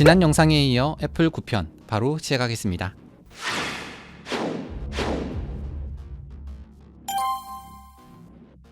지난 영상에 이어 애플 9편 바로 시작하겠습니다.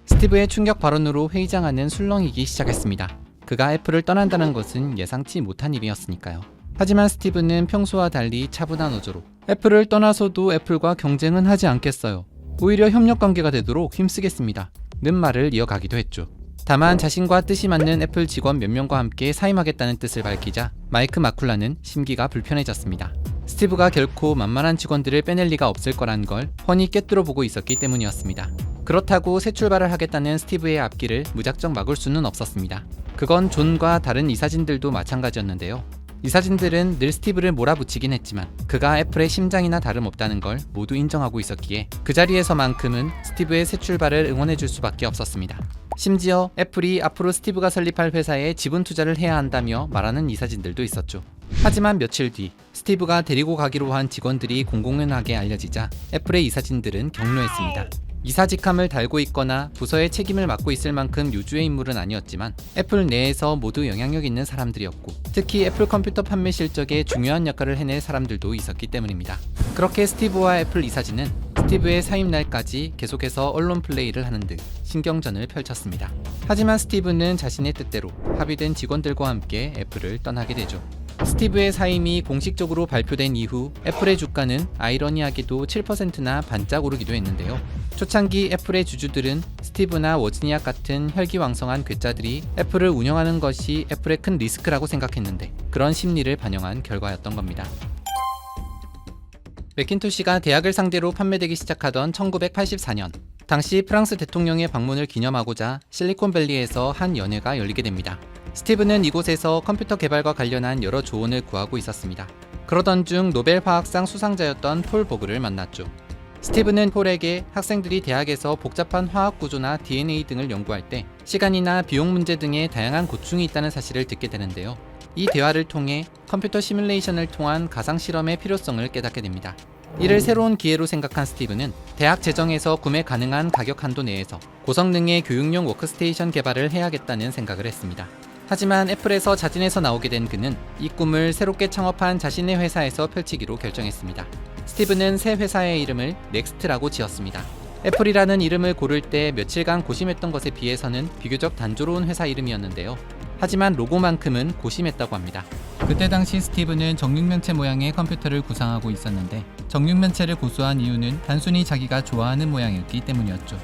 스티브의 충격 발언으로 회의장안은 술렁이기 시작했습니다. 그가 애플을 떠난다는 것은 예상치 못한 일이었으니까요. 하지만 스티브는 평소와 달리 차분한 어조로 애플을 떠나서도 애플과 경쟁은 하지 않겠어요. 오히려 협력 관계가 되도록 힘쓰겠습니다. 는 말을 이어가기도 했죠. 다만 자신과 뜻이 맞는 애플 직원 몇 명과 함께 사임하겠다는 뜻을 밝히자 마이크 마쿨라는 심기가 불편해졌습니다. 스티브가 결코 만만한 직원들을 빼낼 리가 없을 거란 걸 훤히 꿰뚫어 보고 있었기 때문이었습니다. 그렇다고 새 출발을 하겠다는 스티브의 앞길을 무작정 막을 수는 없었습니다. 그건 존과 다른 이사진들도 마찬가지였는데요. 이사진들은 늘 스티브를 몰아붙이긴 했지만 그가 애플의 심장이나 다름없다는 걸 모두 인정하고 있었기에 그 자리에서만큼은 스티브의 새 출발을 응원해 줄 수밖에 없었습니다. 심지어 애플이 앞으로 스티브가 설립할 회사에 지분 투자를 해야 한다며 말하는 이사진들도 있었죠. 하지만 며칠 뒤 스티브가 데리고 가기로 한 직원들이 공공연하게 알려지자 애플의 이사진들은 격노했습니다. 이사직함을 달고 있거나 부서의 책임을 맡고 있을 만큼 요주의 인물은 아니었지만 애플 내에서 모두 영향력 있는 사람들이었고 특히 애플 컴퓨터 판매 실적에 중요한 역할을 해낼 사람들도 있었기 때문입니다. 그렇게 스티브와 애플 이사진은 스티브의 사임 날까지 계속해서 언론 플레이를 하는 등 신경전을 펼쳤습니다. 하지만 스티브는 자신의 뜻대로 합의된 직원들과 함께 애플을 떠나게 되죠. 스티브의 사임이 공식적으로 발표된 이후 애플의 주가는 아이러니하게도 7%나 반짝 오르기도 했는데요. 초창기 애플의 주주들은 스티브나 워즈니악 같은 혈기왕성한 괴짜들이 애플을 운영하는 것이 애플의 큰 리스크라고 생각했는데 그런 심리를 반영한 결과였던 겁니다. 맥킨토시가 대학을 상대로 판매되기 시작하던 1984년 당시 프랑스 대통령의 방문을 기념하고자 실리콘밸리에서 한 연회가 열리게 됩니다. 스티브는 이곳에서 컴퓨터 개발과 관련한 여러 조언을 구하고 있었습니다. 그러던 중 노벨 화학상 수상자였던 폴 보그를 만났죠. 스티브는 폴에게 학생들이 대학에서 복잡한 화학 구조나 DNA 등을 연구할 때 시간이나 비용 문제 등의 다양한 고충이 있다는 사실을 듣게 되는데요. 이 대화를 통해 컴퓨터 시뮬레이션을 통한 가상 실험의 필요성을 깨닫게 됩니다. 이를 새로운 기회로 생각한 스티브는 대학 재정에서 구매 가능한 가격 한도 내에서 고성능의 교육용 워크스테이션 개발을 해야겠다는 생각을 했습니다. 하지만 애플에서 자진해서 나오게 된 그는 이 꿈을 새롭게 창업한 자신의 회사에서 펼치기로 결정했습니다. 스티브는 새 회사의 이름을 넥스트라고 지었습니다. 애플이라는 이름을 고를 때 며칠간 고심했던 것에 비해서는 비교적 단조로운 회사 이름이었는데요. 하지만 로고만큼은 고심했다고 합니다. 그때 당시 스티브는 정육면체 모양의 컴퓨터를 구상하고 있었는데 정육면체를 고수한 이유는 단순히 자기가 좋아하는 모양이었기 때문이었죠.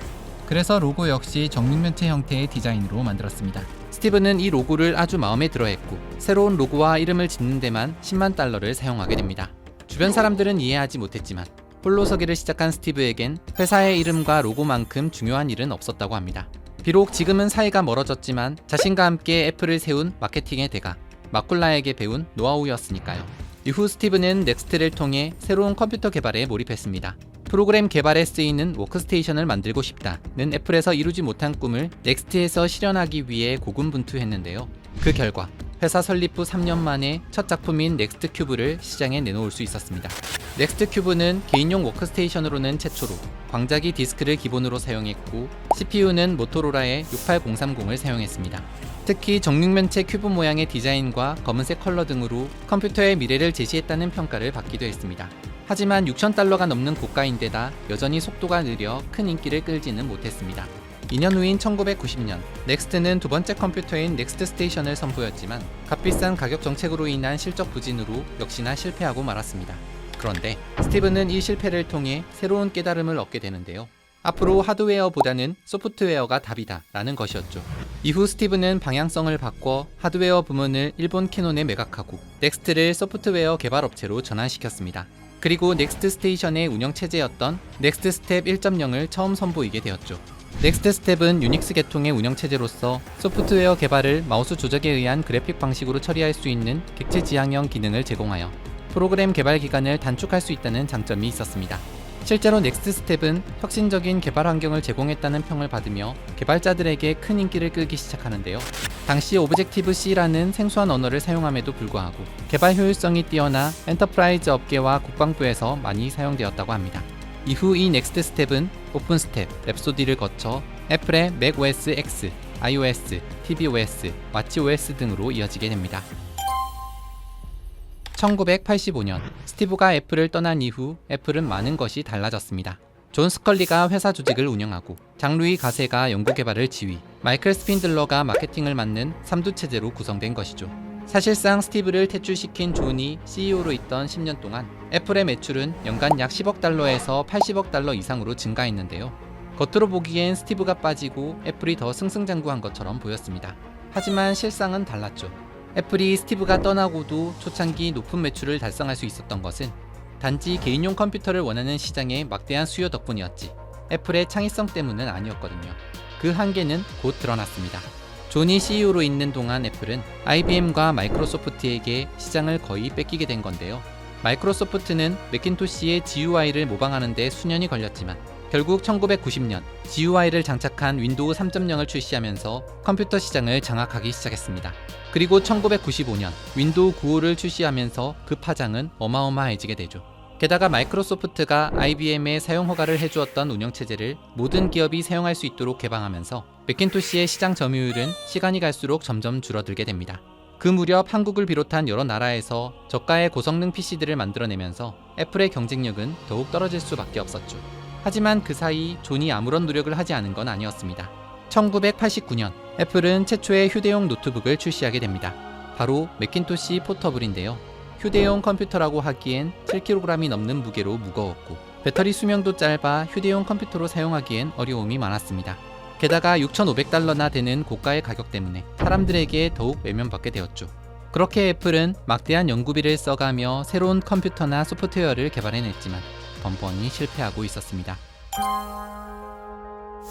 그래서 로고 역시 정육면체 형태의 디자인으로 만들었습니다. 스티브는 이 로고를 아주 마음에 들어 했고 새로운 로고와 이름을 짓는 데만 10만 달러를 사용하게 됩니다. 주변 사람들은 이해하지 못했지만 홀로 서기를 시작한 스티브에겐 회사의 이름과 로고만큼 중요한 일은 없었다고 합니다. 비록 지금은 사이가 멀어졌지만 자신과 함께 애플을 세운 마케팅의 대가 마쿨라에게 배운 노하우였으니까요. 이후 스티브는 넥스트를 통해 새로운 컴퓨터 개발에 몰입했습니다. 프로그램 개발에 쓰이는 워크스테이션을 만들고 싶다는 애플에서 이루지 못한 꿈을 넥스트에서 실현하기 위해 고군분투했는데요. 그 결과 회사 설립 후 3년 만에 첫 작품인 넥스트 큐브를 시장에 내놓을 수 있었습니다. 넥스트 큐브는 개인용 워크스테이션으로는 최초로 광자기 디스크를 기본으로 사용했고 CPU는 모토로라의 68030을 사용했습니다. 특히 정육면체 큐브 모양의 디자인과 검은색 컬러 등으로 컴퓨터의 미래를 제시했다는 평가를 받기도 했습니다. 하지만 6,000달러가 넘는 고가인데다 여전히 속도가 느려 큰 인기를 끌지는 못했습니다. 2년 후인 1990년, 넥스트는 두 번째 컴퓨터인 넥스트 스테이션을 선보였지만 값비싼 가격 정책으로 인한 실적 부진으로 역시나 실패하고 말았습니다. 그런데 스티브는 이 실패를 통해 새로운 깨달음을 얻게 되는데요. 앞으로 하드웨어보다는 소프트웨어가 답이다 라는 것이었죠. 이후 스티브는 방향성을 바꿔 하드웨어 부문을 일본 캐논에 매각하고 넥스트를 소프트웨어 개발업체로 전환시켰습니다. 그리고 넥스트 스테이션의 운영 체제였던 넥스트 스텝 1.0을 처음 선보이게 되었죠. 넥스트 스텝은 유닉스 계통의 운영 체제로서 소프트웨어 개발을 마우스 조작에 의한 그래픽 방식으로 처리할 수 있는 객체 지향형 기능을 제공하여 프로그램 개발 기간을 단축할 수 있다는 장점이 있었습니다. 실제로 넥스트 스텝은 혁신적인 개발 환경을 제공했다는 평을 받으며 개발자들에게 큰 인기를 끌기 시작하는데요. 당시 오브젝티브 C라는 생소한 언어를 사용함에도 불구하고 개발 효율성이 뛰어나 엔터프라이즈 업계와 국방부에서 많이 사용되었다고 합니다. 이후 이 넥스트 스텝은 오픈 스텝, 랩소디를 거쳐 애플의 맥OS X, iOS, tvOS, watchOS 등으로 이어지게 됩니다. 1985년 스티브가 애플을 떠난 이후 애플은 많은 것이 달라졌습니다. 존 스컬리가 회사 조직을 운영하고 장루이 가세가 연구 개발을 지휘, 마이클 스핀들러가 마케팅을 맡는 삼두 체제로 구성된 것이죠. 사실상 스티브를 퇴출시킨 존이 CEO로 있던 10년 동안 애플의 매출은 연간 약 10억 달러에서 80억 달러 이상으로 증가했는데요. 겉으로 보기엔 스티브가 빠지고 애플이 더 승승장구한 것처럼 보였습니다. 하지만 실상은 달랐죠. 애플이 스티브가 떠나고도 초창기 높은 매출을 달성할 수 있었던 것은 단지 개인용 컴퓨터를 원하는 시장의 막대한 수요 덕분이었지 애플의 창의성 때문은 아니었거든요. 그 한계는 곧 드러났습니다. 존이 CEO로 있는 동안 애플은 IBM과 마이크로소프트에게 시장을 거의 뺏기게 된 건데요. 마이크로소프트는 맥킨토시의 GUI를 모방하는 데 수년이 걸렸지만 결국 1990년 GUI를 장착한 윈도우 3.0을 출시하면서 컴퓨터 시장을 장악하기 시작했습니다. 그리고 1995년 윈도우 9호를 출시하면서 그 파장은 어마어마해지게 되죠. 게다가 마이크로소프트가 IBM에 사용 허가를 해주었던 운영체제를 모든 기업이 사용할 수 있도록 개방하면서 맥킨토시의 시장 점유율은 시간이 갈수록 점점 줄어들게 됩니다. 그 무렵 한국을 비롯한 여러 나라에서 저가의 고성능 PC들을 만들어내면서 애플의 경쟁력은 더욱 떨어질 수밖에 없었죠. 하지만 그 사이 존이 아무런 노력을 하지 않은 건 아니었습니다. 1989년 애플은 최초의 휴대용 노트북을 출시하게 됩니다. 바로 맥킨토시 포터블인데요. 휴대용 컴퓨터라고 하기엔 7kg이 넘는 무게로 무거웠고 배터리 수명도 짧아 휴대용 컴퓨터로 사용하기엔 어려움이 많았습니다. 게다가 6,500달러나 되는 고가의 가격 때문에 사람들에게 더욱 외면받게 되었죠. 그렇게 애플은 막대한 연구비를 써가며 새로운 컴퓨터나 소프트웨어를 개발해냈지만 번번이 실패하고 있었습니다.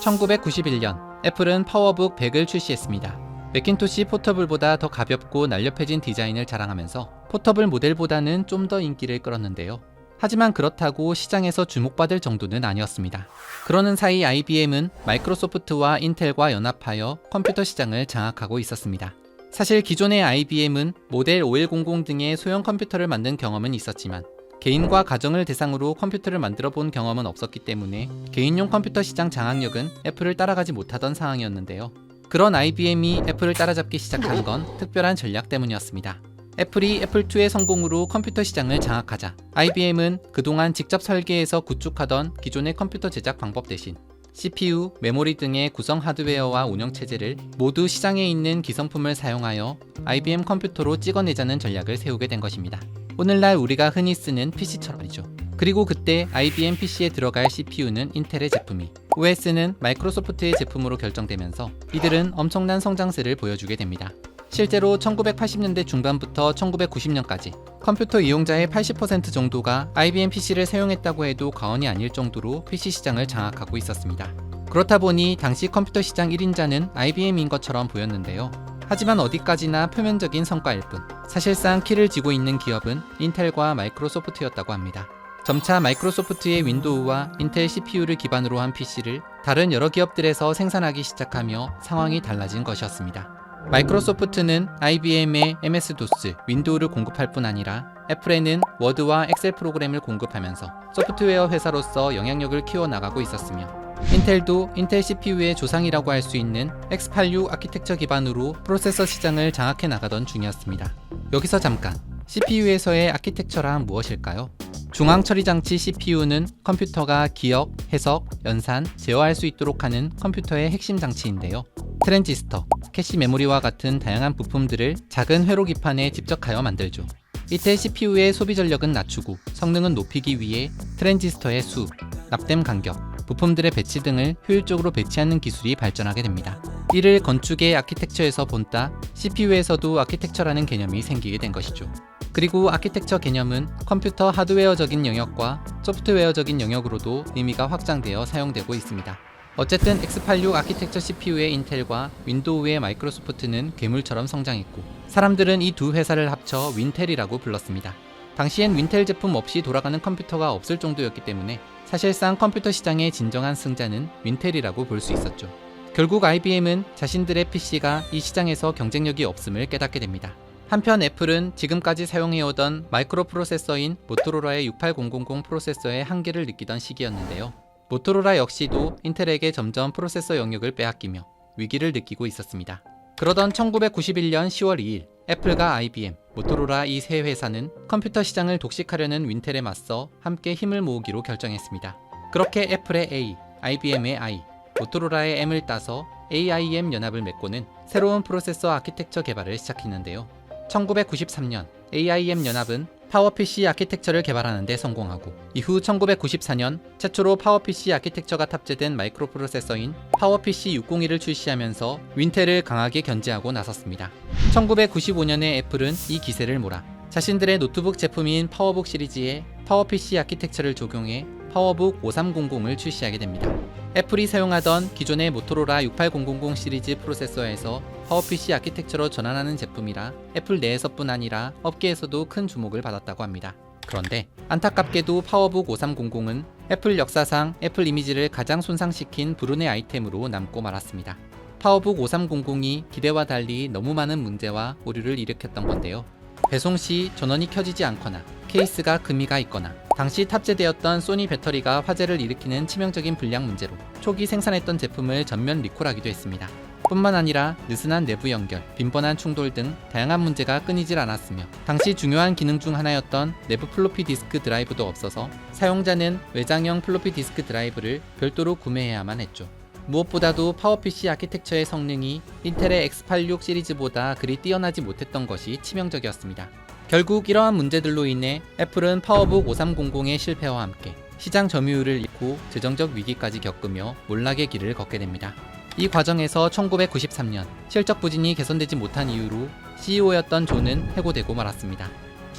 1991년 애플은 파워북 100을 출시했습니다. 맥킨토시 포터블보다 더 가볍고 날렵해진 디자인을 자랑하면서 포터블 모델보다는 좀 더 인기를 끌었는데요. 하지만 그렇다고 시장에서 주목받을 정도는 아니었습니다. 그러는 사이 IBM은 마이크로소프트와 인텔과 연합하여 컴퓨터 시장을 장악하고 있었습니다. 사실 기존의 IBM은 모델 5100 등의 소형 컴퓨터를 만든 경험은 있었지만 개인과 가정을 대상으로 컴퓨터를 만들어 본 경험은 없었기 때문에 개인용 컴퓨터 시장 장악력은 애플을 따라가지 못하던 상황이었는데요. 그런 IBM이 애플을 따라잡기 시작한 건 특별한 전략 때문이었습니다. 애플이 애플2의 성공으로 컴퓨터 시장을 장악하자 IBM은 그동안 직접 설계해서 구축하던 기존의 컴퓨터 제작 방법 대신 CPU, 메모리 등의 구성 하드웨어와 운영 체제를 모두 시장에 있는 기성품을 사용하여 IBM 컴퓨터로 찍어내자는 전략을 세우게 된 것입니다. 오늘날 우리가 흔히 쓰는 PC처럼 이죠. 그리고 그때 IBM PC에 들어갈 CPU는 인텔의 제품이, OS는 마이크로소프트의 제품으로 결정되면서 이들은 엄청난 성장세를 보여주게 됩니다. 실제로 1980년대 중반부터 1990년까지 컴퓨터 이용자의 80% 정도가 IBM PC를 사용했다고 해도 과언이 아닐 정도로 PC 시장을 장악하고 있었습니다. 그렇다 보니 당시 컴퓨터 시장 1인자는 IBM인 것처럼 보였는데요. 하지만 어디까지나 표면적인 성과일 뿐 사실상 키를 쥐고 있는 기업은 인텔과 마이크로소프트였다고 합니다. 점차 마이크로소프트의 윈도우와 인텔 CPU를 기반으로 한 PC를 다른 여러 기업들에서 생산하기 시작하며 상황이 달라진 것이었습니다. 마이크로소프트는 IBM의 MS-DOS, 윈도우를 공급할 뿐 아니라 애플에는 워드와 엑셀 프로그램을 공급하면서 소프트웨어 회사로서 영향력을 키워나가고 있었으며 인텔도 인텔 CPU의 조상이라고 할 수 있는 X86 아키텍처 기반으로 프로세서 시장을 장악해 나가던 중이었습니다. 여기서 잠깐 CPU에서의 아키텍처란 무엇일까요? 중앙 처리 장치 CPU는 컴퓨터가 기억, 해석, 연산, 제어할 수 있도록 하는 컴퓨터의 핵심 장치인데요. 트랜지스터, 캐시 메모리와 같은 다양한 부품들을 작은 회로 기판에 집적하여 만들죠. 이때 CPU의 소비 전력은 낮추고 성능은 높이기 위해 트랜지스터의 수, 납땜 간격, 부품들의 배치 등을 효율적으로 배치하는 기술이 발전하게 됩니다. 이를 건축의 아키텍처에서 본따 CPU에서도 아키텍처라는 개념이 생기게 된 것이죠. 그리고 아키텍처 개념은 컴퓨터 하드웨어적인 영역과 소프트웨어적인 영역으로도 의미가 확장되어 사용되고 있습니다. 어쨌든 X86 아키텍처 CPU의 인텔과 윈도우의 마이크로소프트는 괴물처럼 성장했고 사람들은 이 두 회사를 합쳐 윈텔이라고 불렀습니다. 당시엔 윈텔 제품 없이 돌아가는 컴퓨터가 없을 정도였기 때문에 사실상 컴퓨터 시장의 진정한 승자는 윈텔이라고 볼 수 있었죠. 결국 IBM은 자신들의 PC가 이 시장에서 경쟁력이 없음을 깨닫게 됩니다. 한편 애플은 지금까지 사용해오던 마이크로 프로세서인 모토로라의 68000 프로세서의 한계를 느끼던 시기였는데요. 모토로라 역시도 인텔에게 점점 프로세서 영역을 빼앗기며 위기를 느끼고 있었습니다. 그러던 1991년 10월 2일 애플과 IBM, 모토로라 이 세 회사는 컴퓨터 시장을 독식하려는 윈텔에 맞서 함께 힘을 모으기로 결정했습니다. 그렇게 애플의 A, IBM의 I, 모토로라의 M을 따서 AIM 연합을 맺고는 새로운 프로세서 아키텍처 개발을 시작했는데요. 1993년 AIM 연합은 파워PC 아키텍처를 개발하는 데 성공하고 이후 1994년 최초로 파워PC 아키텍처가 탑재된 마이크로 프로세서인 파워PC 601을 출시하면서 윈텔을 강하게 견제하고 나섰습니다. 1995년에 애플은 이 기세를 몰아 자신들의 노트북 제품인 파워북 시리즈에 파워PC 아키텍처를 적용해 파워북 5300을 출시하게 됩니다. 애플이 사용하던 기존의 모토로라 68000 시리즈 프로세서에서 파워PC 아키텍처로 전환하는 제품이라 애플 내에서뿐 아니라 업계에서도 큰 주목을 받았다고 합니다. 그런데 안타깝게도 파워북 5300은 애플 역사상 애플 이미지를 가장 손상시킨 불운의 아이템으로 남고 말았습니다. 파워북 5300이 기대와 달리 너무 많은 문제와 오류를 일으켰던 건데요. 배송 시 전원이 켜지지 않거나 케이스가 금이 가 있거나 당시 탑재되었던 소니 배터리가 화재를 일으키는 치명적인 불량 문제로 초기 생산했던 제품을 전면 리콜하기도 했습니다. 뿐만 아니라 느슨한 내부 연결, 빈번한 충돌 등 다양한 문제가 끊이질 않았으며 당시 중요한 기능 중 하나였던 내부 플로피 디스크 드라이브도 없어서 사용자는 외장형 플로피 디스크 드라이브를 별도로 구매해야만 했죠. 무엇보다도 파워PC 아키텍처의 성능이 인텔의 X86 시리즈보다 그리 뛰어나지 못했던 것이 치명적이었습니다. 결국 이러한 문제들로 인해 애플은 파워북 5300의 실패와 함께 시장 점유율을 잃고 재정적 위기까지 겪으며 몰락의 길을 걷게 됩니다. 이 과정에서 1993년 실적 부진이 개선되지 못한 이유로 CEO였던 존은 해고되고 말았습니다.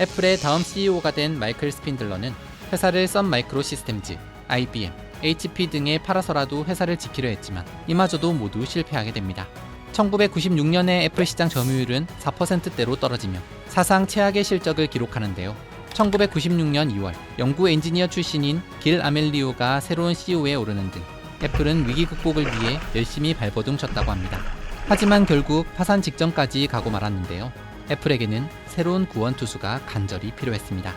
애플의 다음 CEO가 된 마이클 스핀들러는 회사를 썬 마이크로 시스템즈, IBM, HP 등에 팔아서라도 회사를 지키려 했지만 이마저도 모두 실패하게 됩니다. 1996년에 애플 시장 점유율은 4%대로 떨어지며 사상 최악의 실적을 기록하는데요. 1996년 2월 영구 엔지니어 출신인 길 아멜리오가 새로운 CEO에 오르는 등 애플은 위기 극복을 위해 열심히 발버둥 쳤다고 합니다. 하지만 결국 파산 직전까지 가고 말았는데요. 애플에게는 새로운 구원 투수가 간절히 필요했습니다.